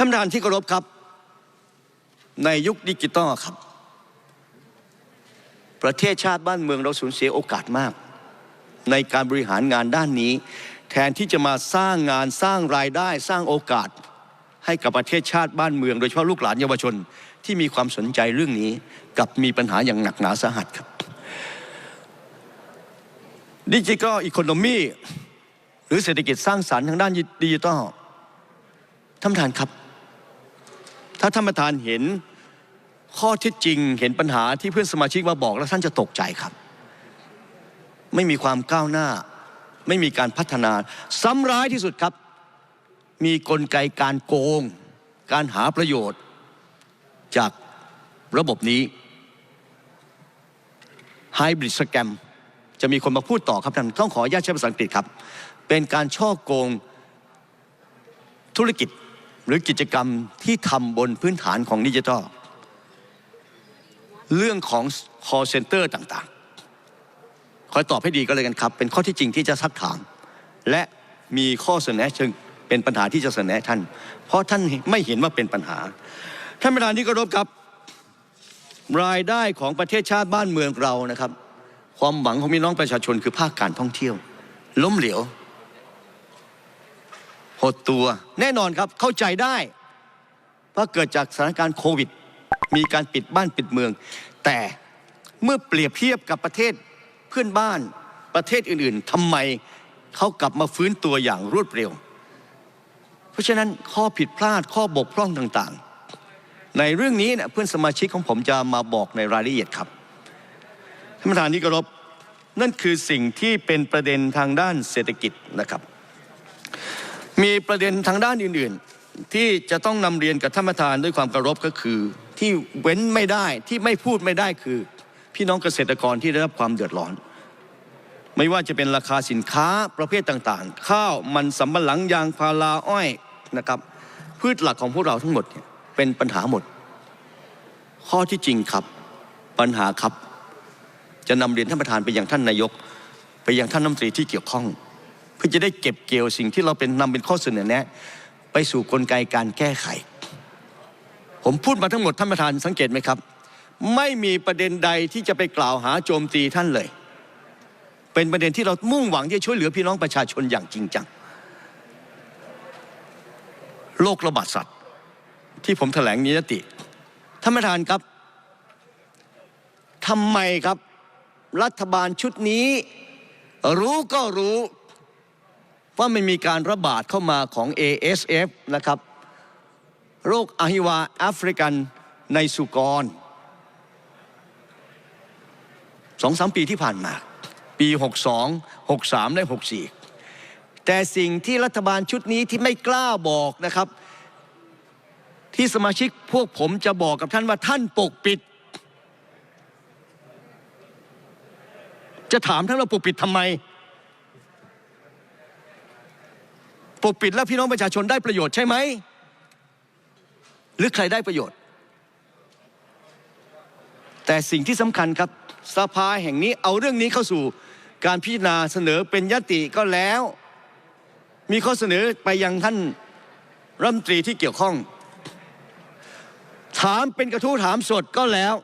ท่านประธานที่เคารพครับ ในยุคดิจิตอลครับ ประเทศชาติบ้านเมืองเราสูญเสียโอกาสมาก ในการบริหารงานด้านนี้ แทนที่จะมาสร้างงานสร้างรายได้สร้างโอกาส ให้กับประเทศชาติบ้านเมือง โดยเฉพาะลูกหลานเยาวชนที่มีความสนใจเรื่องนี้กับมีปัญหาอย่างหนักหนาสาหัสครับดิจิทัลอีโคโนมีหรือเศรษฐกิจสร้างสรรค์ทางด้านดิจิทัลท่านประธานครับ ถ้าท่านประธานเห็นข้อเท็จจริง เห็นปัญหาที่เพื่อนสมาชิกมาบอกแล้วท่านจะตกใจครับ ไม่มีความก้าวหน้า ไม่มีการพัฒนาซ้ำร้ายที่สุดครับ มีกลไกการโกง การหาประโยชน์ จากระบบนี้ไฮบริดสแกมจะมีคนมาพูดต่อครับท่านต้องขออนุญาตใช้ภาษาอังกฤษครับ เป็นการช่อโกงธุรกิจ หรือกิจกรรมที่ทำบนพื้นฐานของดิจิทัลเรื่องของ call center ต่างๆ คอยตอบให้ดีก็เลยกันครับ เป็นข้อที่จริงที่จะซักถาม และมีข้อเสนอเชิงเป็นปัญหาที่จะเสนอท่าน เพราะท่านไม่เห็นว่าเป็นปัญหา ท่านประธานที่เคารพครับ รายได้ของประเทศชาติบ้านเมืองเรานะครับ ความหวังของพี่น้องประชาชนคือภาคการท่องเที่ยว ล้มเหลว หดตัวแน่นอนครับเข้าใจได้ว่าะเกิดจากสถานการณ์โควิด มีการปิดบ้านปิดเมือง แต่เมื่อเปรียบเทียบกับประเทศเพื่อนบ้านประเทศอื่นๆทำไมเขากลับมาฟื้นตัวอย่างรวดเร็ว เพราะฉะนั้นข้อผิดพลาดข้อบกพร่องต่างๆ ในเรื่องนี้เนี่ยเพื่อนสมาชิกของผมจะมาบอกในรายละเอียดครับท่านประธานที่เคารพนั่นคือสิ่งที่เป็นประเด็นทางด้านเศรษฐกิจนะครับ มีประเด็นทางด้านอื่นๆ ที่จะต้องนำเรียนกับท่านประธานด้วยความเคารพก็คือ ที่เว้นไม่ได้ที่ไม่พูดไม่ได้คือ พี่น้องเกษตรกรที่ได้รับความเดือดร้อน ไม่ว่าจะเป็นราคาสินค้าประเภทต่างๆ ข้าวมันสำปะหลังยางพาราอ้อยนะครับพืชหลักของพวกเราทั้งหมดเนี่ยเป็นปัญหาหมด ข้อที่จริงครับปัญหาครับ จะนำเรียนท่านประธานไปยังท่านนายก ไปยังท่านรัฐมนตรีที่เกี่ยวข้อง เพื่อจะได้เก็บเกี่ยวสิ่งที่เราเป็นนำเป็นข้อเสนอแนะ ไปสู่กลไกการแก้ไข ผมพูดมาทั้งหมดท่านประธานสังเกตไหมครับ ไม่มีประเด็นใดที่จะไปกล่าวหาโจมตีท่านเลย เป็นประเด็นที่เรามุ่งหวังที่จะช่วยเหลือพี่น้องประชาชนอย่างจริงจังโรคระบาดสัตว์ ที่ผมแถลงนิยติท่านประธานครับทำไมครับ รัฐบาลชุดนี้ รู้ก็รู้ ว่ามันมีการระบาดเข้ามาของ ASF นะครับ โรคอหิวาแอฟริกันในสุกรสองสามปีที่ผ่านมา ปี 62 63 และ 64 แต่สิ่งที่รัฐบาลชุดนี้ที่ไม่กล้าบอกนะครับ ที่สมาชิกพวกผมจะบอกกับท่านว่าท่านปกปิด จะถามท่านว่าปกปิดทำไม ปกปิดแล้วพี่น้องประชาชนได้ประโยชน์ใช่ไหม หรือใครได้ประโยชน์ แต่สิ่งที่สำคัญครับสภาแห่งนี้เอาเรื่องนี้เข้าสู่การพิจารณาเสนอเป็นยติก็แล้ว มีข้อเสนอไปยังท่านรัฐมนตรีที่เกี่ยวข้อง ถามเป็นกระทู้ถามสดก็แล้ว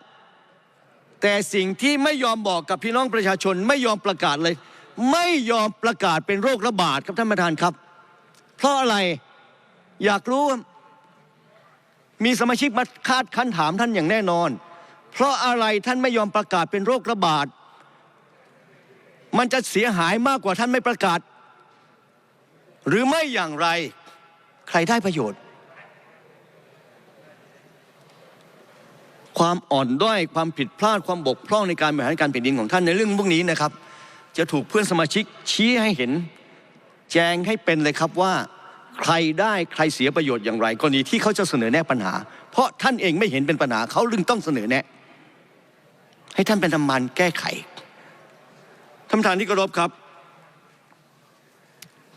แต่สิ่งที่ไม่ยอมบอกกับพี่น้องประชาชน ไม่ยอมประกาศเลย ไม่ยอมประกาศเป็นโรคระบาดครับท่านประธานครับ เพราะอะไรอยากรู้มีสมาชิกมาคาดคั้นถามท่านอย่างแน่นอน เพราะอะไรท่านไม่ยอมประกาศเป็นโรคระบาด มันจะเสียหายมากกว่าท่านไม่ประกาศ หรือไม่อย่างไรใครได้ประโยชน์ ความอ่อนด้อยความผิดพลาดความบกพร่องในการบริหารการแผ่นดินของท่านในเรื่องพวกนี้นะครับ จะถูกเพื่อนสมาชิกชี้ให้เห็น แจงให้เป็นเลยครับว่า ใครได้ใครเสียประโยชน์อย่างไรกรณีที่เขาจะเสนอแนะปัญหา เพราะท่านเองไม่เห็นเป็นปัญหาเขาลึงต้องเสนอแนะ ให้ท่านเป็นธรรมันแก้ไขท่านประธานที่เคารพครับ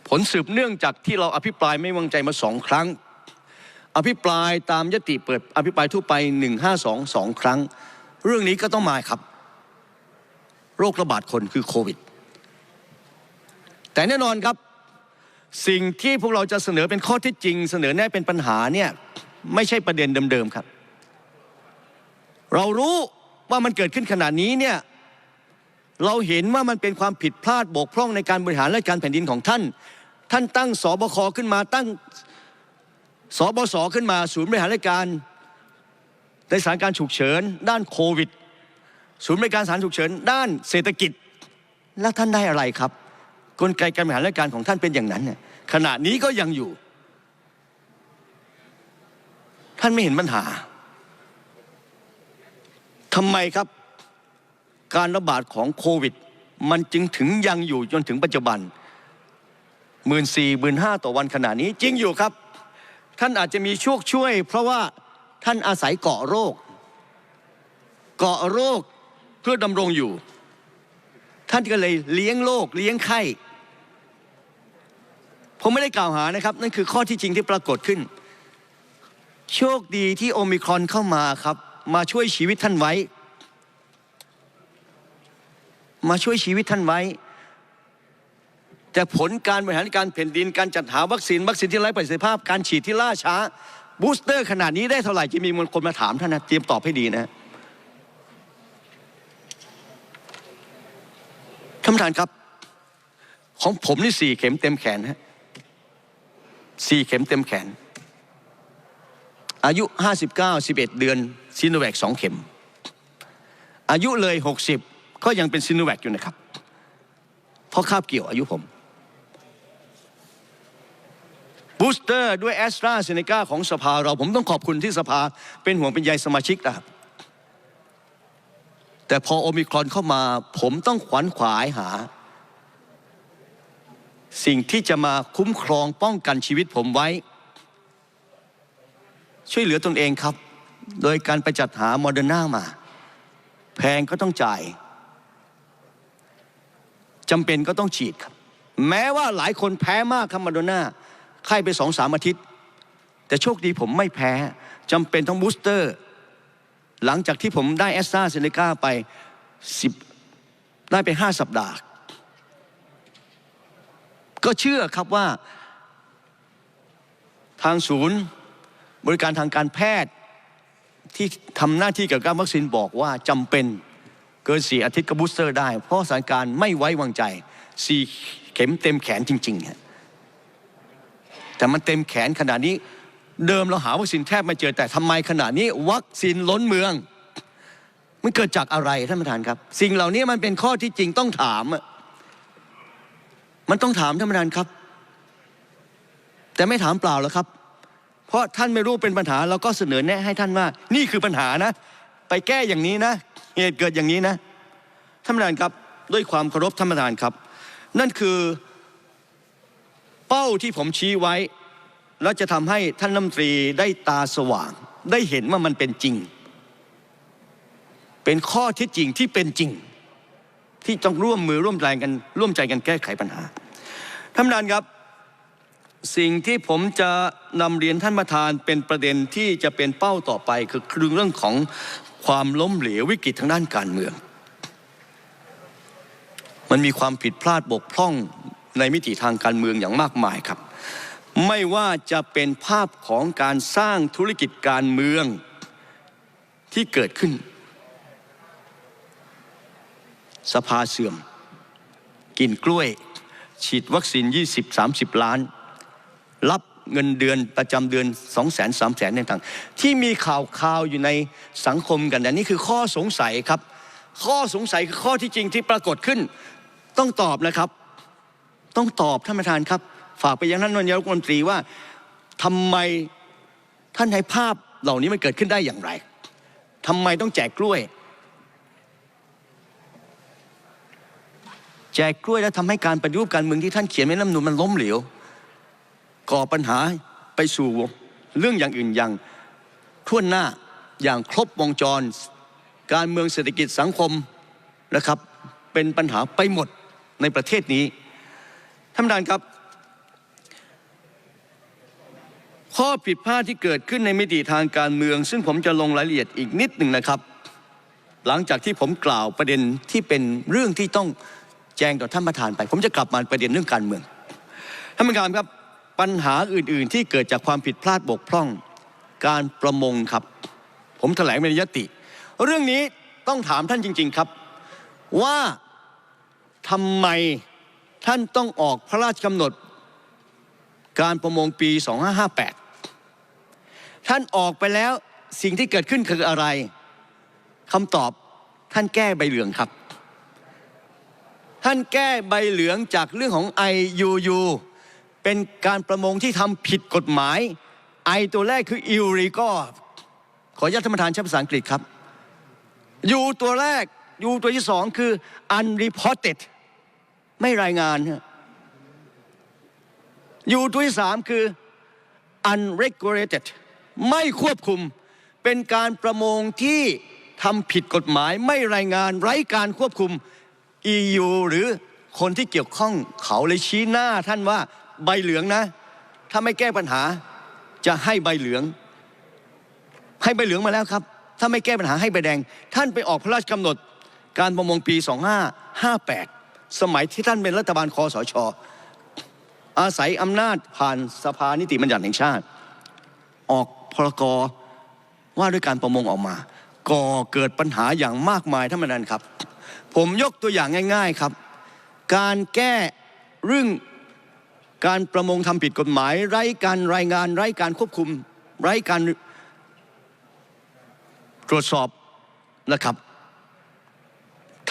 ผลสืบเนื่องจากที่เราอภิปรายไม่วางใจมาสองครั้ง อภิปรายตามยติเปิด อภิปรายทั่วไป152สองครั้ง เรื่องนี้ก็ต้องมาครับ โรคระบาดคนคือโควิด แต่แน่นอนครับ สิ่งที่พวกเราจะเสนอเป็นข้อเที่จริง เสนอแน่เป็นปัญหาเนี่ยไม่ใช่ประเด็นเดิมๆครับ เรารู้ว่ามันเกิดขึ้นขนาดนี้เนี่ยเราเห็นว่ามันเป็นความผิดพลาดบกพร่องในการบริหารราชการแผ่นดินของท่าน ท่านตั้งสบคขึ้นมาตั้งสบสขึ้นมาศูนย์บริหารราชการในสถานการณ์ฉุกเฉิน ด้านโควิด ศูนย์บริการสถานฉุกเฉิน ด้านเศรษฐกิจ แล้วท่านได้อะไรครับ กลไกการบริหารราชการของท่านเป็นอย่างนั้นเนี่ย ขณะนี้ก็ยังอยู่ ท่านไม่เห็นปัญหาทำไมครับการระบาดของโควิด มันจึงถึงยังอยู่จนถึงปัจจุบันหมื่นสี่หมื่นห้าต่อวันขนาดนี้จริงอยู่ครับ ท่านอาจจะมีโชคช่วย เพราะว่าท่านอาศัยเกาะโรค เกาะโรคเพื่อดำรงอยู่ ท่านก็เลยเลี้ยงโรคเลี้ยงไข้ ผมไม่ได้กล่าวหานะครับ นั่นคือข้อที่จริงที่ปรากฏขึ้น โชคดีที่โอมิครอนเข้ามาครับ มาช่วยชีวิตท่านไว้ มาช่วยชีวิตท่านไว้ แต่ผลการบริหารการแผ่นดินการจัดหาวัคซีนวัคซีนที่ไร้ประสิทธิภาพการฉีดที่ล่าช้าบูสเตอร์ขนาดนี้ได้เท่าไหร่จะมีมวลคนมาถามท่านนะเตรียมตอบให้ดีนะท่านประธานครับ ของผมนี่สี่เข็มเต็มแขนฮะ สี่เข็มเต็มแขน อายุ59 11เก้าสิบเอ็ดเดือนซีโนแวคสองเข็ม อายุเลย60ก็ยังเป็นซีโนแวคอยู่นะครับ เพราะคาบเกี่ยวอายุผมบูสเตอร์ด้วยแอสตราเซเนกาของสภาเราผมต้องขอบคุณที่สภาเป็นห่วงเป็นใยสมาชิกนะครับ แต่พอโอมิครอนเข้ามา ผมต้องขวัญขวายหา สิ่งที่จะมาคุ้มครองป้องกันชีวิตผมไว้ ช่วยเหลือตนเองครับ โดยการไปจัดหาโมเดอร์นามา แพงก็ต้องจ่ายจำเป็นก็ต้องฉีดครับ แม้ว่าหลายคนแพ้มากครับโมเดอร์นาไข้ไปสองสามอาทิตย์ แต่โชคดีผมไม่แพ้จำเป็นต้องบูสเตอร์ หลังจากที่ผมได้แอสตราเซเนกาไปสิบได้ไปห้าสัปดาห์ ก็เชื่อครับว่าทางศูนย์บริการทางการแพทย์ที่ทำหน้าที่เกี่ยวกับวัคซีนบอกว่าจำเป็นเกินสี่อาทิตย์ก็บูสเตอร์ได้ เพราะสถานการณ์ไม่ไว้วางใจสี่เข็มเต็มแขนจริงๆฮะแต่มันเต็มแขนขนาดนี้เดิมเราหาวัคซีนแทบไม่เจอแต่ทำไมขนาดนี้ วัคซีนล้นเมือง มันเกิดจากอะไรท่านประธานครับ สิ่งเหล่านี้มันเป็นข้อที่จริงต้องถามอะ มันต้องถามท่านประธานครับ แต่ไม่ถามเปล่าแล้วครับ เพราะท่านไม่รู้เป็นปัญหาเราก็เสนอแนะให้ท่านว่า นี่คือปัญหานะ ไปแก้อย่างนี้นะ เหตุเกิดอย่างนี้นะท่านประธานครับด้วยความเคารพท่านประธานครับ นั่นคือเป้าที่ผมชี้ไว้ แล้วจะทำให้ท่านรัฐมนตรีได้ตาสว่าง ได้เห็นว่ามันเป็นจริง เป็นข้อเที่จริงที่เป็นจริง ที่ต้องร่วมมือร่วมแรงกันร่วมใจกันแก้ไขปัญหาท่านประธานครับ สิ่งที่ผมจะนำเรียนท่านประธานเป็นประเด็นที่จะเป็นเป้าต่อไป คือเรื่องของความล้มเหลววิกฤตทางด้านการเมือง มันมีความผิดพลาดบกพร่องในมิติทางการเมืองอย่างมากมายครับ ไม่ว่าจะเป็นภาพของการสร้างธุรกิจการเมืองที่เกิดขึ้น สภาเสื่อม กินกล้วย ฉีดวัคซีน 20-30 ล้าน รับเงินเดือนประจำเดือน 2 0 0 0 0 0 3 0 0 0 0ต่างๆที่มีข่าวข่าวอยู่ในสังคมกันแต่นี่คือข้อสงสัยครับ ข้อสงสัยคือข้อที่จริงที่ปรากฏขึ้น ต้องตอบนะครับ ต้องตอบท่านประธานครับ ฝากไปยังท่านนายกรัฐมนตรีว่าทำไมท่านให้ภาพเหล่านี้มันเกิดขึ้นได้อย่างไรทำไมต้องแจกกล้วย แจกกล้วยแล้วทำให้การปฏิรูปการเมืองที่ท่านเขียนในรัฐธรรมนูญมันล้มเหลวก่อปัญหาไปสู่เรื่องอย่างอื่นอย่างทั่วหน้าอย่างครบวงจร การเมืองเศรษฐกิจสังคมนะครับ เป็นปัญหาไปหมดในประเทศนี้ท่านประธานครับ ข้อผิดพลาดที่เกิดขึ้นในมิติทางการเมือง ซึ่งผมจะลงรายละเอียดอีกนิดหนึ่งนะครับ หลังจากที่ผมกล่าวประเด็นที่เป็นเรื่องที่ต้อง แจ้งต่อท่านประธานไป ผมจะกลับมาประเด็นเรื่องการเมืองท่านประธานครับปัญหาอื่น ๆ ที่เกิดจากความผิดพลาดบกพร่อง การประมงครับ ผมแถลงในยติ เรื่องนี้ต้องถามท่านจริง ๆครับ ว่าทำไมท่านต้องออกพระราชกำหนด การประมงปี 2558 ท่านออกไปแล้วสิ่งที่เกิดขึ้นคืออะไรคำตอบท่านแก้ใบเหลืองครับ ท่านแก้ใบเหลืองจากเรื่องของ IUU เป็นการประมงที่ทำผิดกฎหมาย I ตัวแรกคือ illegal ขออนุญาตท่านประธานใช้ภาษาอังกฤษครับ U ตัวแรก U ตัวที่สองคือ unreported ไม่รายงาน U ตัวที่สามคือ unregulated ไม่ควบคุม เป็นการประมงที่ทำผิดกฎหมาย ไม่รายงานไร้การควบคุม EU หรือคนที่เกี่ยวข้องเขาเลยชี้หน้าท่านว่าใบเหลืองนะ ถ้าไม่แก้ปัญหาจะให้ใบเหลือง ให้ใบเหลืองมาแล้วครับ ถ้าไม่แก้ปัญหาให้ใบแดง ท่านไปออกพระราชกำหนด การประมงปี 2558 สมัยที่ท่านเป็นรัฐบาลคอสช อาศัยอำนาจผ่านสภานิติบัญญัติแห่งชาติ ออกพรกว่าด้วยการประมงออกมา ก่อเกิดปัญหาอย่างมากมายท่านประธานครับ ผมยกตัวอย่างง่าย ๆครับ การแก้เรื่องการประมงทำผิดกฎหมาย ไร้การรายงาน ไร้การควบคุม ไร้การตรวจสอบนะครับ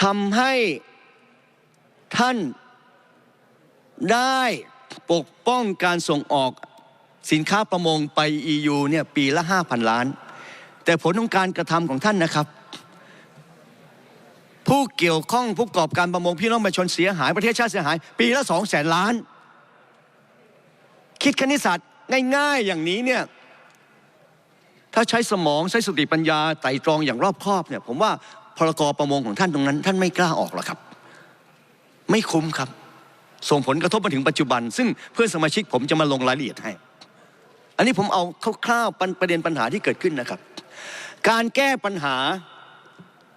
ทำให้ท่านได้ปกป้องการส่งออกสินค้าประมงไป EU เนี่ยปีละ 5,000 ล้าน แต่ผลของการกระทำของท่านนะครับ ผู้เกี่ยวข้องผู้ประกอบการประมงพี่น้องประชาชนเสียหายประเทศชาติเสียหาย ปีละ2 0 0แสนล้าน คิดคณิตศาสตร์ง่ายๆอย่างนี้เนี่ยถ้าใช้สมองใช้สติปัญญาไต่ตรองอย่างรอบคอบเนี่ยผมว่าพรกรประมงของท่านตรงนั้น ท่านไม่กล้าออกหรอกครับ ไม่คุ้มครับ ส่งผลกระทบมาถึงปัจจุบัน ซึ่งเพื่อนสมาชิกผมจะมาลงรายละเอียดให้ อันนี้ผมเอาคร่าวๆประเด็นปัญหาที่เกิดขึ้นนะครับ การแก้ปัญหา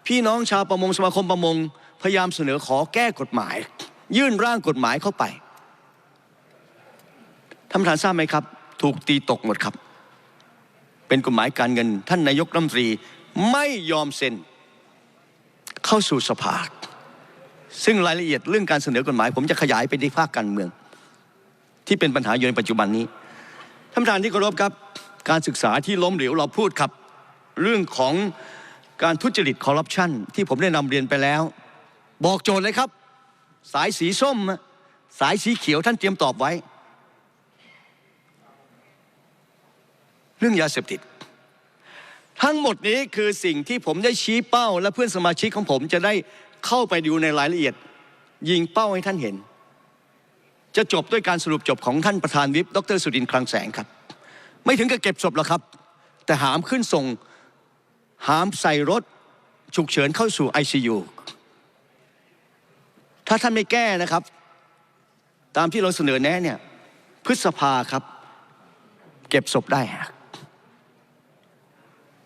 พี่น้องชาวประมงสมาคมประมง พยายามเสนอขอแก้กฎหมาย ยื่นร่างกฎหมายเข้าไปท่านประธานทราบไหมครับ ถูกตีตกหมดครับ เป็นกฎหมายการเงิน ท่านนายกรัฐมนตรีไม่ยอมเซ็น เข้าสู่สภาซึ่งรายละเอียดเรื่องการเสนอกฎหมาย ผมจะขยายไปในภาคการเมือง ที่เป็นปัญหาอยู่ในปัจจุบันนี้ท่านประธานที่เคารพครับ การศึกษาที่ล้มเหลวเราพูดครับ เรื่องของ การทุจริตคอร์รัปชันที่ผมได้นำเรียนไปแล้ว บอกโจทย์เลยครับ สายสีส้ม สายสีเขียวท่านเตรียมตอบไว้ เรื่องยาเสพติด ทั้งหมดนี้คือสิ่งที่ผมได้ชี้เป้า และเพื่อนสมาชิกของผมจะได้เข้าไปดูในรายละเอียด ยิงเป้าให้ท่านเห็น จะจบด้วยการสรุปจบของท่านประธานวิปดรสุดินคลังแสงครับ ไม่ถึงกับเก็บศพหรอกครับ แต่หามขึ้นส่ง หามใส่รถฉุกเฉินเข้าสู่ ICU ถ้าท่านไม่แก้นะครับ ตามที่เราเสนอแนะเนี่ยพฤษภาครับ เก็บศพได้ฮะ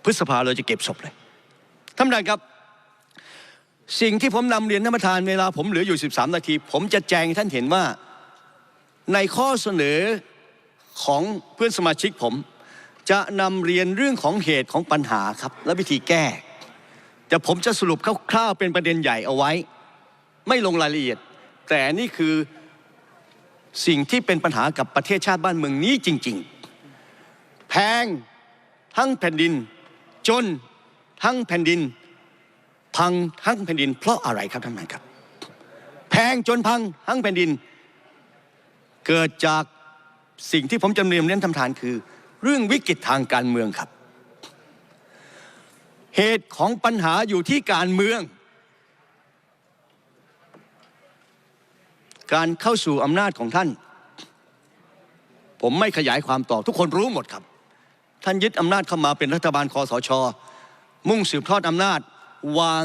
พฤษภาเราจะเก็บศพเลยท่านประธานครับ สิ่งที่ผมนำเรียนท่านประธานเวลาผมเหลืออยู่ 13 นาที ผมจะแจงท่านเห็นว่าในข้อเสนอของเพื่อนสมาชิกผม จะนำเรียนเรื่องของเหตุของปัญหาครับ และวิธีแก้ แต่ผมจะสรุปคร่าวๆเป็นประเด็นใหญ่เอาไว้ ไม่ลงรายละเอียด แต่นี่คือสิ่งที่เป็นปัญหากับประเทศชาติบ้านเมืองนี้จริง ๆ แพงทั้งแผ่นดิน จนทั้งแผ่นดิน พังทั้งแผ่นดิน เพราะอะไรครับท่านประธานครับ แพงจนพังทั้งแผ่นดิน เกิดจากสิ่งที่ผมจำเรียนเน้นทำทานคือ เรื่องวิกฤตทางการเมืองครับ เหตุของปัญหาอยู่ที่การเมือง การเข้าสู่อำนาจของท่าน ผมไม่ขยายความต่อทุกคนรู้หมดครับ ท่านยึดอำนาจเข้ามาเป็นรัฐบาลคอสช มุ่งสืบทอดอำนาจ วาง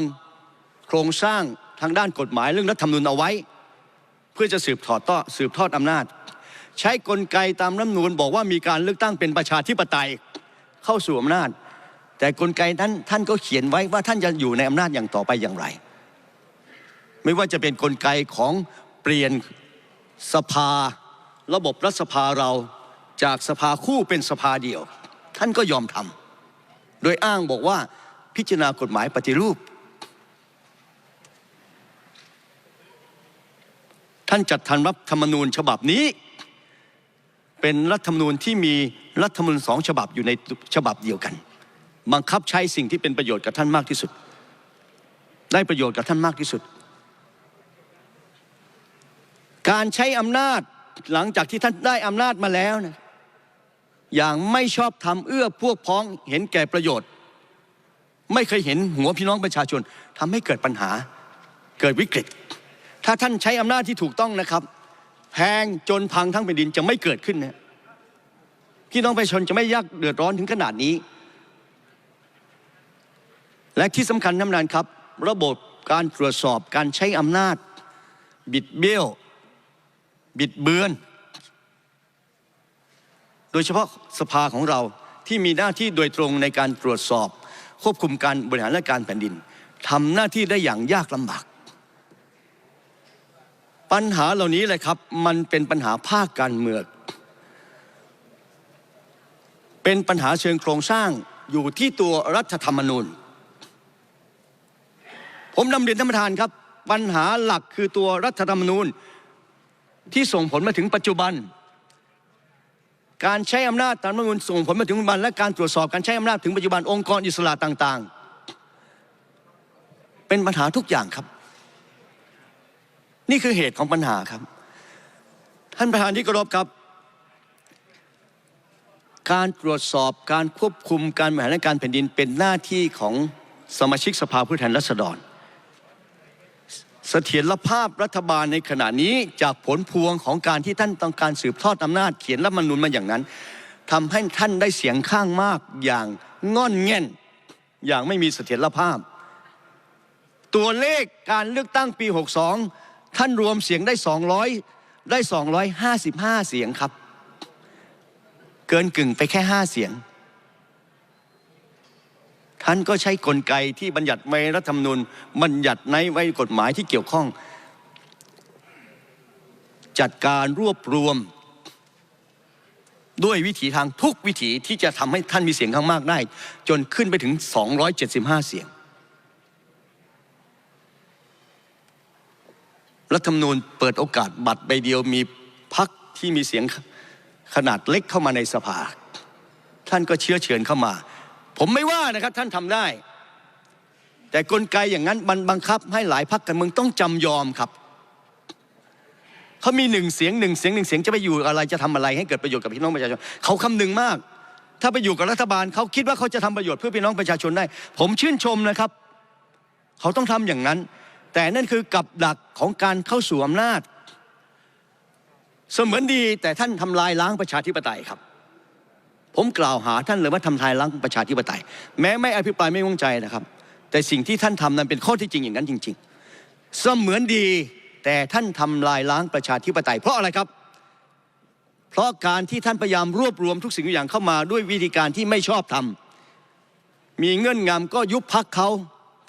โครงสร้างทางด้านกฎหมายเรื่องรัฐธรรมนูญเอาไว้ เพื่อจะสืบทอดต่อสืบทอดอำนาจ ใช้กลไกตามรัฐมนูญบอกว่ามีการเลือกตั้งเป็นประชาธิปไตยเข้าสู่อำนาจ แต่กลไกนั้นท่านก็เขียนไว้ว่าท่านจะอยู่ในอำนาจอย่างต่อไปอย่างไร ไม่ว่าจะเป็นกลไกของเปลี่ยนสภา ระบบรัฐสภาเราจากสภาคู่เป็นสภาเดียว ท่านก็ยอมทำโดยอ้างบอกว่าพิจารณากฎหมายปฏิรูป ท่านจัดทำรัฐธรรมนูญฉบับนี้ เป็นรัฐธรรมนูญที่มีรัฐธรรมนูญสองฉบับอยู่ในฉบับเดียวกัน บังคับใช้สิ่งที่เป็นประโยชน์กับท่านมากที่สุด ได้ประโยชน์กับท่านมากที่สุด การใช้อำนาจหลังจากที่ท่านได้อำนาจมาแล้วนะอย่างไม่ชอบทำเอื้อพวกพ้องเห็นแก่ประโยชน์ ไม่เคยเห็นหัวพี่น้องประชาชนทำให้เกิดปัญหาเกิดวิกฤต ถ้าท่านใช้อำนาจที่ถูกต้องนะครับ แพงจนพังทั้งแผ่นดินจะไม่เกิดขึ้นนะพี่น้องประชาชนจะไม่ยากเดือดร้อนถึงขนาดนี้ และที่สำคัญท่านประธานครับ ระบบการตรวจสอบการใช้อำนาจ บิดเบี้ยว บิดเบือน โดยเฉพาะสภาของเราที่มีหน้าที่โดยตรงในการตรวจสอบ ควบคุมการบริหารราชการแผ่นดินทำหน้าที่ได้อย่างยากลำบาก ปัญหาเหล่านี้เลยครับ มันเป็นปัญหาภาคการเมืองเป็นปัญหาเชิงโครงสร้างอยู่ที่ตัวรัฐธรรมนูญ ผมนำเรียนท่านประธานครับ ปัญหาหลักคือตัวรัฐธรรมนูญ ที่ส่งผลมาถึงปัจจุบัน การใช้อำนาจตามรัฐธรรมนูญส่งผลมาถึงปัจจุบัน และการตรวจสอบการใช้อำนาจถึงปัจจุบันองค์กรอิสระต่าง ๆ เป็นปัญหาทุกอย่างครับ นี่คือเหตุของปัญหาครับ ท่านประธานที่เคารพครับ การตรวจสอบการควบคุมการบริหารการแผ่นดินเป็นหน้าที่ของสมาชิกสภาผู้แทนราษฎรเสถียรภาพรัฐบาลในขณะนี้จากผลพวงของการที่ท่านต้องการสืบทอดอำนาจเขียนรัฐมนูญมาอย่างนั้นทำให้ท่านได้เสียงข้างมากอย่างง่อนแง่น อย่างไม่มีเสถียรภาพ ตัวเลขการเลือกตั้งปี 62 ท่านรวมเสียงได้ 200 ได้ 255 เสียงครับ เกินกึ่งไปแค่ 5 เสียง ท่านก็ใช้กลไกที่บัญญัติไว้รัฐธรรมนูญบัญญัติในไว้กฎหมายที่เกี่ยวข้อง จัดการรวบรวม ด้วยวิถีทางทุกวิถีที่จะทำให้ท่านมีเสียงข้างมากได้ จนขึ้นไปถึง 275 เสียง รัฐธรรมนูญเปิดโอกาสบัตรใบเดียวมีพักที่มีเสียงขนาดเล็กเข้ามาในสภา ท่านก็เชื้อเชิญเข้ามา ผมไม่ว่านะครับท่านทำได้ แต่กลไกอย่างนั้นมันบังคับให้หลายพักการเมืองต้องจำยอมครับเขามีหนึ่งเสียงหนึ่งเสียงหนึ่งเสียงจะไปอยู่อะไรจะทำอะไรให้เกิดประโยชน์กับพี่น้องประชาชนเขาคำนึงมาก ถ้าไปอยู่กับรัฐบาลเขาคิดว่าเขาจะทำประโยชน์เพื่อพี่น้องประชาชนได้ ผมชื่นชมนะครับ เขาต้องทำอย่างนั้น แต่นั่นคือกับดักของการเข้าสู่อำนาจ เสมือนดีแต่ท่านทำลายล้างประชาธิปไตยครับ ผมกล่าวหาท่านเลยว่าทำลายล้างประชาธิปไตย แม้ไม่อภิปรายไม่วางใจนะครับ แต่สิ่งที่ท่านทำนั้นเป็นข้อที่จริงอย่างนั้นจริง ๆ เสมือนดีแต่ท่านทำลายล้างประชาธิปไตย เพราะอะไรครับ เพราะการที่ท่านพยายามรวบรวมทุกสิ่งทุกอย่างเข้ามาด้วยวิธีการที่ไม่ชอบทำมีเงื่อนงำก็ยุบพักเขา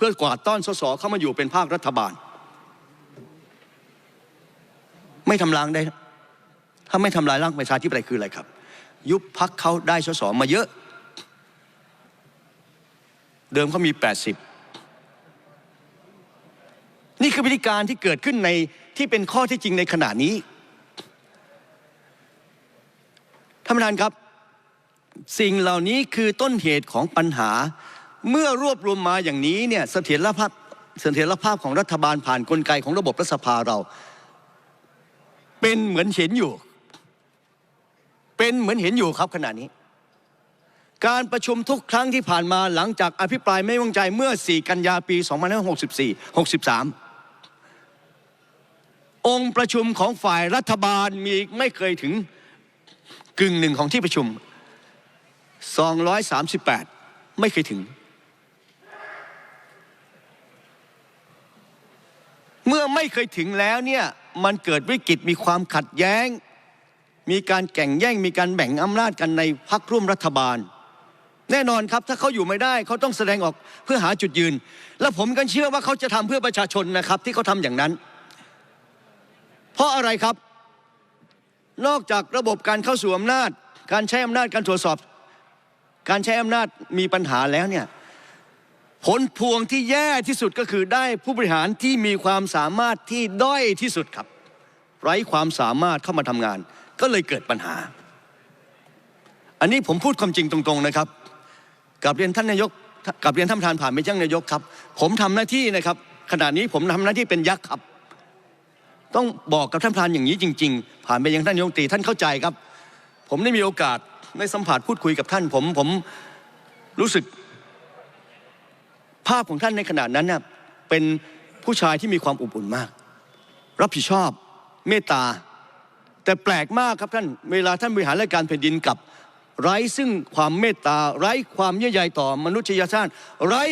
พื่อกวาดต้อนสสเข้ามาอยู่เป็นภาครัฐบาล ไม่ทำลายได้ ถ้าไม่ทำลายร่างประชาธิปไตยคืออะไรครับ ยุบพักเขาได้สสมาเยอะ เดิมเขามี 80 นี่คือวิธีการที่เกิดขึ้นในที่เป็นข้อที่จริงในขณะนี้ท่านประธานครับ สิ่งเหล่านี้คือต้นเหตุของปัญหา เมื่อรวบรวมมาอย่างนี้เนี่ยเสถียรภาพเสถียรภาพของรัฐบาลผ่านกลไกของระบบรัฐสภาเรา เป็นเหมือนเห็นอยู่ เป็นเหมือนเห็นอยู่ครับขณะนี้ การประชุมทุกครั้งที่ผ่านมาหลังจากอภิปรายไม่วางใจเมื่อ 4 กันยาปี 2564 63 องค์ประชุมของฝ่ายรัฐบาลมีไม่เคยถึงกึ่งหนึ่งของที่ประชุม 238 ไม่เคยถึง เมื่อไม่เคยถึงแล้วเนี่ยมันเกิดวิกฤตมีความขัดแย้ง มีการแข่งแย่งมีการแบ่งอำนาจกันในพักร่วมรัฐบาล แน่นอนครับถ้าเขาอยู่ไม่ได้เขาต้องแสดงออกเพื่อหาจุดยืน และผมก็เชื่อว่าเขาจะทำเพื่อประชาชนนะครับ ที่เขาทำอย่างนั้น เพราะอะไรครับ นอกจากระบบการเข้าสู่อำนาจ การใช้อำนาจการตรวจสอบ การใช้อำนาจมีปัญหาแล้วเนี่ย ผลพวงที่แย่ที่สุดก็คือได้ผู้บริหารที่มีความสามารถที่ด้อยที่สุดครับ ไร้ความสามารถเข้ามาทำงาน ก็เลยเกิดปัญหา อันนี้ผมพูดความจริงตรงๆนะครับกับเรียนท่านนายกกับเรียนท่านประธานผ่านไปยังนายกครับ ผมทำหน้าที่นะครับ ขณะนี้ผมทำหน้าที่เป็นยักษ์ครับ ต้องบอกกับท่านประธานอย่างนี้จริง ๆ ผ่านไปยังท่านนายกตีท่านเข้าใจครับ ผมได้มีโอกาสได้สัมผัสพูดคุยกับท่าน ผมผมรู้สึก ภาพของท่านในขณะนั้นเนี่ยเป็นผู้ชายที่มีความอบอุ่นมาก รับผิดชอบเมตตา แต่แปลกมากครับท่าน เวลาท่านบริหารราชการแผ่นดินกับ ไร้ซึ่งความเมตตา ไร้ความเยื่อใยต่อมนุษยชาติ ไร้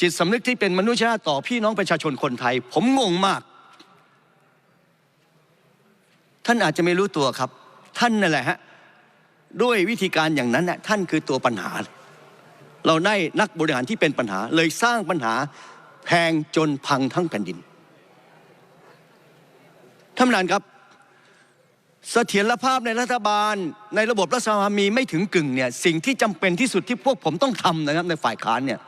จิตสำนึกที่เป็นมนุษยชาติต่อพี่น้องประชาชนคนไทย ผมงงมาก ท่านอาจจะไม่รู้ตัวครับ ท่านนั่นแหละฮะด้วยวิธีการอย่างนั้นน่ะท่านคือตัวปัญหา เราได้นักบริหารที่เป็นปัญหา เลยสร้างปัญหาแพงจนพังทั้งแผ่นดินท่านประธานครับเสถียรภาพในรัฐบาลในระบบรัฐสภามีไม่ถึงกึ่งเนี่ยสิ่งที่จำเป็นที่สุดที่พวกผมต้องทำนะครับในฝ่ายค้านเนี่ย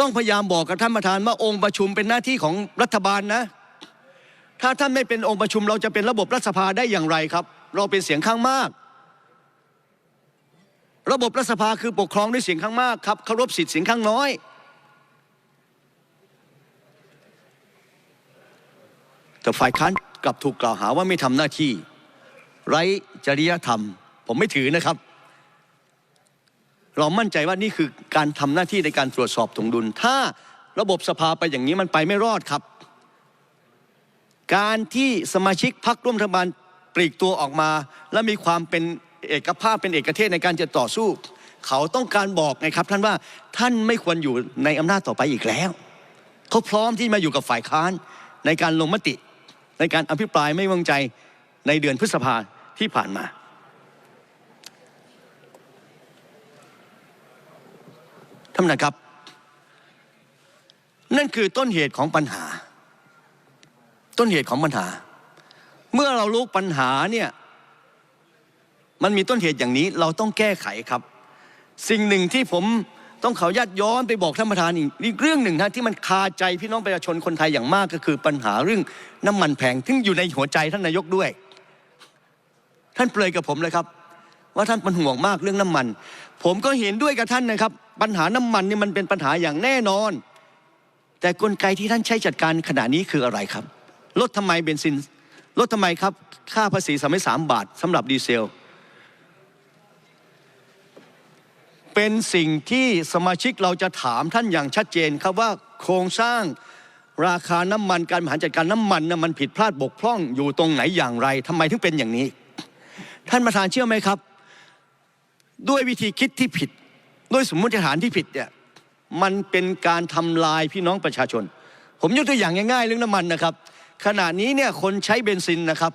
ต้องพยายามบอกกับท่านประธานว่าองค์ประชุมเป็นหน้าที่ของรัฐบาลนะ ถ้าท่านไม่เป็นองค์ประชุมเราจะเป็นระบบรัฐสภาได้อย่างไรครับ เราเป็นเสียงข้างมาก ระบบรัฐสภาคือปกครองด้วยเสียงข้างมากครับเคารพสิทธิ์เสียงข้างน้อย แต่ฝ่ายค้านกลับถูกกล่าวหาว่าไม่ทำหน้าที่ ไร้จริยธรรม ผมไม่ถือนะครับ เรามั่นใจว่านี่คือการทำหน้าที่ในการตรวจสอบถงดุล ถ้าระบบสภาไปอย่างนี้มันไปไม่รอดครับ การที่สมาชิกพรรคร่วมรัฐบาลปลีกตัวออกมา และมีความเป็น เอกภาพเป็นเอกเทศในการจะต่อสู้ เขาต้องการบอกไงครับ ท่านว่าท่านไม่ควรอยู่ในอำนาจต่อไปอีกแล้ว เขาพร้อมที่มาอยู่กับฝ่ายค้านในการลงมติ ในการอภิปรายไม่วางใจในเดือนพฤษภาที่ผ่านมา ท่านประธานครับ นั่นคือต้นเหตุของปัญหา ต้นเหตุของปัญหา เมื่อเรารู้ปัญหาเนี่ย มันมีต้นเหตุอย่างนี้เราต้องแก้ไขครับ สิ่งหนึ่งที่ผมต้องขออนุญาตย้อนไปบอกท่านประธานอีกีกเรื่องหนึ่งนะที่มันคาใจพี่น้องประชาชนคนไทยอย่างมากก็คือปัญหาเรื่องน้ำมันแพงที่อยู่ในหัวใจท่านนายกด้วย ท่านเปรยกับผมเลยครับ ว่าท่านเป็นห่วงมากเรื่องน้ำมัน ผมก็เห็นด้วยกับท่านนะครับ ปัญหาน้ำมันนี่มันเป็นปัญหาอย่างแน่นอน แต่กลไกที่ท่านใช้จัดการขณะนี้คืออะไรครับลดทำไมเบนซินลดทำไมครับ ค่าภาษีสามสามบาทสำหรับดีเซล เป็นสิ่งที่สมาชิกเราจะถามท่านอย่างชัดเจนครับว่าโครงสร้างราคาน้ำมันการบริหารจัดการน้ำมันนะมันผิดพลาดบกพร่องอยู่ตรงไหนอย่างไรทำไมถึงเป็นอย่างนี้ ท่านประธานเชื่อไหมครับ ด้วยวิธีคิดที่ผิด ด้วยสมมติฐานที่ผิดเนี่ยมันเป็นการทำลายพี่น้องประชาชน ผมยกตัวอย่างง่ายๆเรื่องน้ำมันนะครับ ขณะนี้เนี่ยคนใช้เบนซินนะครับ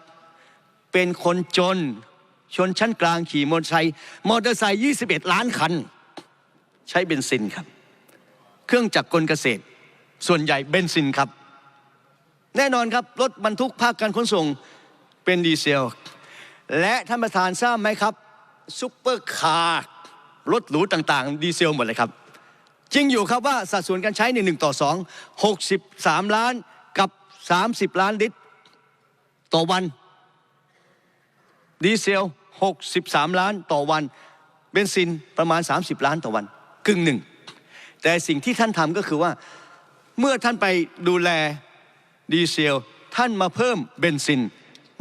เป็นคนจนชนชั้นกลางขี่มอเตอร์ไซค์มอเตอร์ไซค์21 ล้านคัน ใช้เบนซินครับ เครื่องจักรกลเกษตร ส่วนใหญ่เบนซินครับ แน่นอนครับรถบรรทุกภาคการขนส่งเป็นดีเซล และท่านประธานทราบไหมครับซุปเปอร์คาร์รถหรูต่างๆ ดีเซลหมดเลยครับ จริงอยู่ครับว่าสัดส่วนการใช้ในหนึ่งต่อสองหกสิบสามล้านกับสามสิบล้านลิตร ต่อวันดีเซลหกสิบสามล้านต่อวัน เบนซินประมาณ 30 ล้านต่อวัน ครึ่งหนึ่ง แต่สิ่งที่ท่านทำก็คือว่า เมื่อท่านไปดูแลดีเซล ท่านมาเพิ่มเบนซิน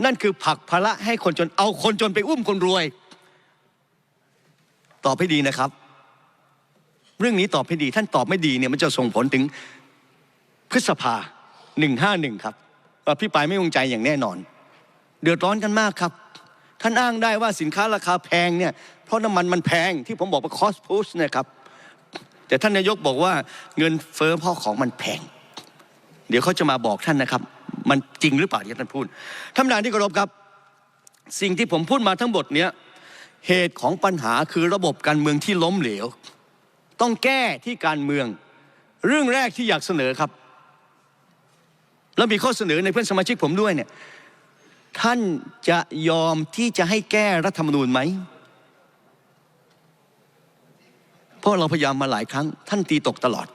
นั่นคือผลักภาระให้คนจนเอาคนจนไปอุ้มคนรวย ตอบให้ดีนะครับ เรื่องนี้ตอบให้ดี ท่านตอบไม่ดีเนี่ยมันจะส่งผลถึงพฤษภาหนึ่งห้าหนึ่งครับอภิปรายไม่วงใจอย่างแน่นอน เดือดร้อนกันมากครับท่านอ้างได้ว่าสินค้าราคาแพงเนี่ยเพราะน้ำมันมันแพงที่ผมบอกว่า cost push นะครับ แต่ท่านนายกบอกว่าเงินเฟ้อเพราะของมันแพง เดี๋ยวเขาจะมาบอกท่านนะครับ มันจริงหรือเปล่าที่ท่านพูดท่านประธานที่เคารพครับ สิ่งที่ผมพูดมาทั้งหมดเนี้ยเหตุของปัญหาคือระบบการเมืองที่ล้มเหลว ต้องแก้ที่การเมือง เรื่องแรกที่อยากเสนอครับ แล้วมีข้อเสนอในเพื่อนสมาชิกผมด้วยเนี่ยท่านจะยอมที่จะให้แก้รัฐธรรมนูญไหม เพราะเราพยายามมาหลายครั้ง ท่านตีตกตลอด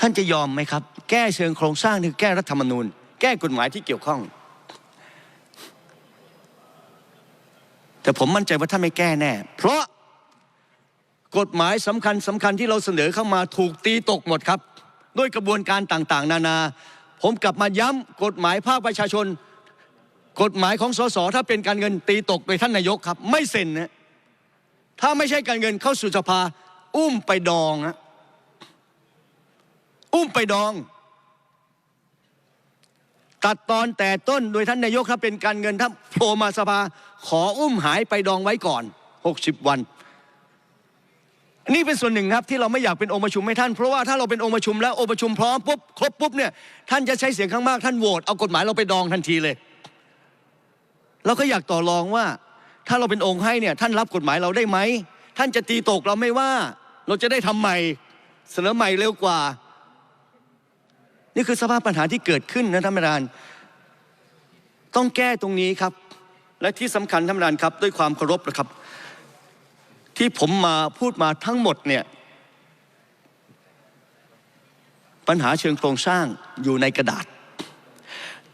ท่านจะยอมไหมครับ แก้เชิงโครงสร้างคือแก้รัฐธรรมนูญ แก้กฎหมายที่เกี่ยวข้อง แต่ผมมั่นใจว่าท่านไม่แก้แน่ เพราะกฎหมายสำคัญสำคัญที่เราเสนอเข้ามาถูกตีตกหมดครับ ด้วยกระบวนการต่างๆ นานา ผมกลับมาย้ำกฎหมายภาคประชาชน กฎหมายของสสถ้าเป็นการเงินตีตกโดยท่านนายกครับ ไม่เซ็นนะ ถ้าไม่ใช่การเงินเข้าสู่สภา อุ้มไปดองนะอุ้มไปดอง ตัดตอนแต่ต้นโดยท่านนายกถ้าเป็นการเงินถ้าโผล่มาสภา ขออุ้มหายไปดองไว้ก่อน 60 วันนี่เป็นส่วนหนึ่งครับที่เราไม่อยากเป็นองค์ประชุมให้ท่านเพราะว่าถ้าเราเป็นองค์ประชุมแล้วองค์ประชุมพร้อมปุ๊บครบปุ๊บเนี่ยท่านจะใช้เสียงข้างมากท่านโหวตเอากฎหมายเราไปดองทันทีเลย เราก็อยากต่อรองว่า ถ้าเราเป็นองค์ให้เนี่ยท่านรับกฎหมายเราได้ไหมท่านจะตีตกเราไม่ว่า เราจะได้ทำใหม่เสนอใหม่เร็วกว่า นี่คือสภาพปัญหาที่เกิดขึ้นนะท่านประธาน ต้องแก้ตรงนี้ครับ และที่สำคัญท่านประธานครับ ด้วยความเคารพนะครับ ที่ผมมาพูดมาทั้งหมดเนี่ยปัญหาเชิงโครงสร้างอยู่ในกระดาษ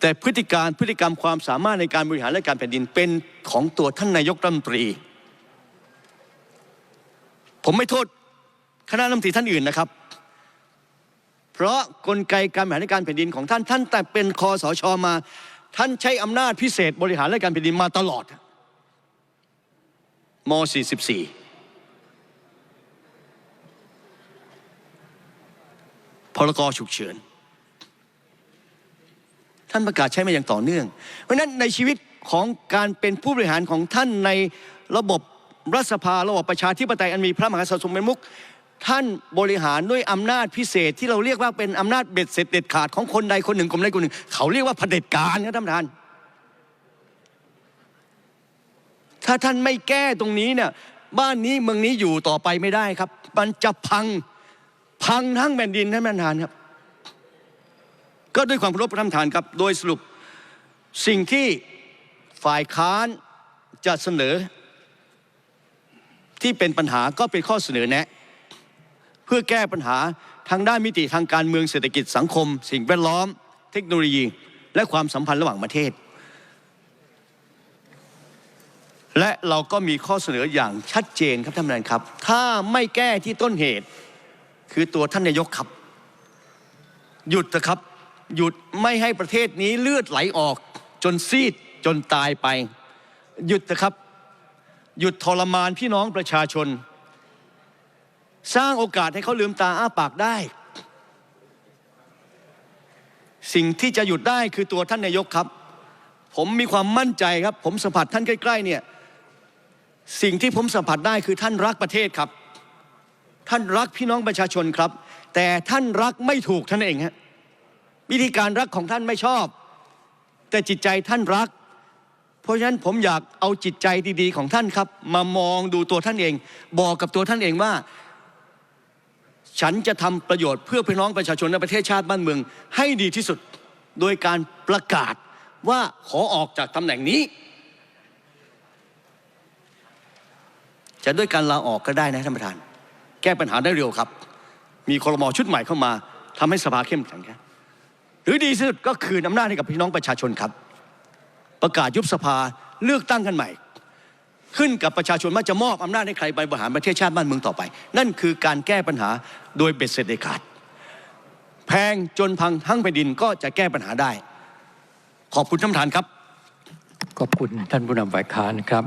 แต่พฤติการพฤติกรรมความสามารถในการบริหารและการแผ่นดินเป็นของตัวท่านนายกรัฐมนตรี ผมไม่โทษคณะรัฐมนตรีท่านอื่นนะครับ เพราะกลไกการบริหารราชการแผ่นดินของท่านท่านแต่เป็นคอสชมา ท่านใช้อำนาจพิเศษบริหารราชการแผ่นดินมาตลอดม 44พรกฉุกเฉิน ท่านประกาศใช้มาอย่างต่อเนื่อง เพราะฉะนั้นในชีวิตของการเป็นผู้บริหารของท่านในระบบรัฐสภาระบบประชาธิปไตยอันมีพระมหากษัตริย์ทรงเป็นมุขท่านบริหารด้วยอำนาจพิเศษที่เราเรียกว่าเป็นอำนาจเบ็ดเสร็จเด็ดขาดของคนใดคนหนึ่งกลุ่มใดกลุ่มหนึ่ง เขาเรียกว่าเผด็จการครับท่านประธาน ถ้าท่านไม่แก้ตรงนี้เนี่ยบ้านนี้เมืองนี้อยู่ต่อไปไม่ได้ครับ มันจะพังพังทั้งแผ่นดินท่านประธานครับ ก็ด้วยความเคารพท่านประธานครับ โดยสรุปสิ่งที่ฝ่ายค้านจะเสนอ ที่เป็นปัญหาก็เป็นข้อเสนอแนะ เพื่อแก้ปัญหาทางด้านมิติทางการเมืองเศรษฐกิจสังคม สิ่งแวดล้อม เทคโนโลยี และความสัมพันธ์ระหว่างประเทศ และเราก็มีข้อเสนออย่างชัดเจนครับท่านประธานครับ ถ้าไม่แก้ที่ต้นเหตุ คือตัวท่านนายกครับ หยุดนะครับ หยุดไม่ให้ประเทศนี้เลือดไหลออก จนซีดจนตายไป หยุดนะครับ หยุดทรมานพี่น้องประชาชน สร้างโอกาสให้เขาลืมตาอ้าปากได้ สิ่งที่จะหยุดได้คือตัวท่านนายกครับ ผมมีความมั่นใจครับ ผมสัมผัสท่านใกล้ๆเนี่ยสิ่งที่ผมสัมผัสได้คือท่านรักประเทศครับ ท่านรักพี่น้องประชาชนครับ แต่ท่านรักไม่ถูกท่านเองฮะ วิธีการรักของท่านไม่ชอบ แต่จิตใจท่านรัก เพราะฉะนั้นผมอยากเอาจิตใจดีๆของท่านครับ มามองดูตัวท่านเอง บอกกับตัวท่านเองว่า ฉันจะทำประโยชน์เพื่อพี่น้องประชาชนในประเทศชาติบ้านเมือง ให้ดีที่สุดโดยการประกาศว่าขอออกจากตำแหน่งนี้ จะด้วยการลาออกก็ได้นะท่านประธาน แก้ปัญหาได้เร็วครับ มีครมอชุดใหม่เข้ามาทำให้สภาเข้มแข็งครับ หรือดีสุดก็คืนอำนาจให้กับพี่น้องประชาชนครับ ประกาศยุบสภาเลือกตั้งกันใหม่ ขึ้นกับประชาชนว่าจะมอบอำนาจให้ใครไปบริหารประเทศชาติบ้านเมืองต่อไป นั่นคือการแก้ปัญหาโดยเบ็ดเสร็จเด็ดขาดแพงจนพังทั้งแผ่นดินก็จะแก้ปัญหาได้ ขอบคุณท่านประธานครับ ขอบคุณท่านผู้นำฝ่ายค้านครับ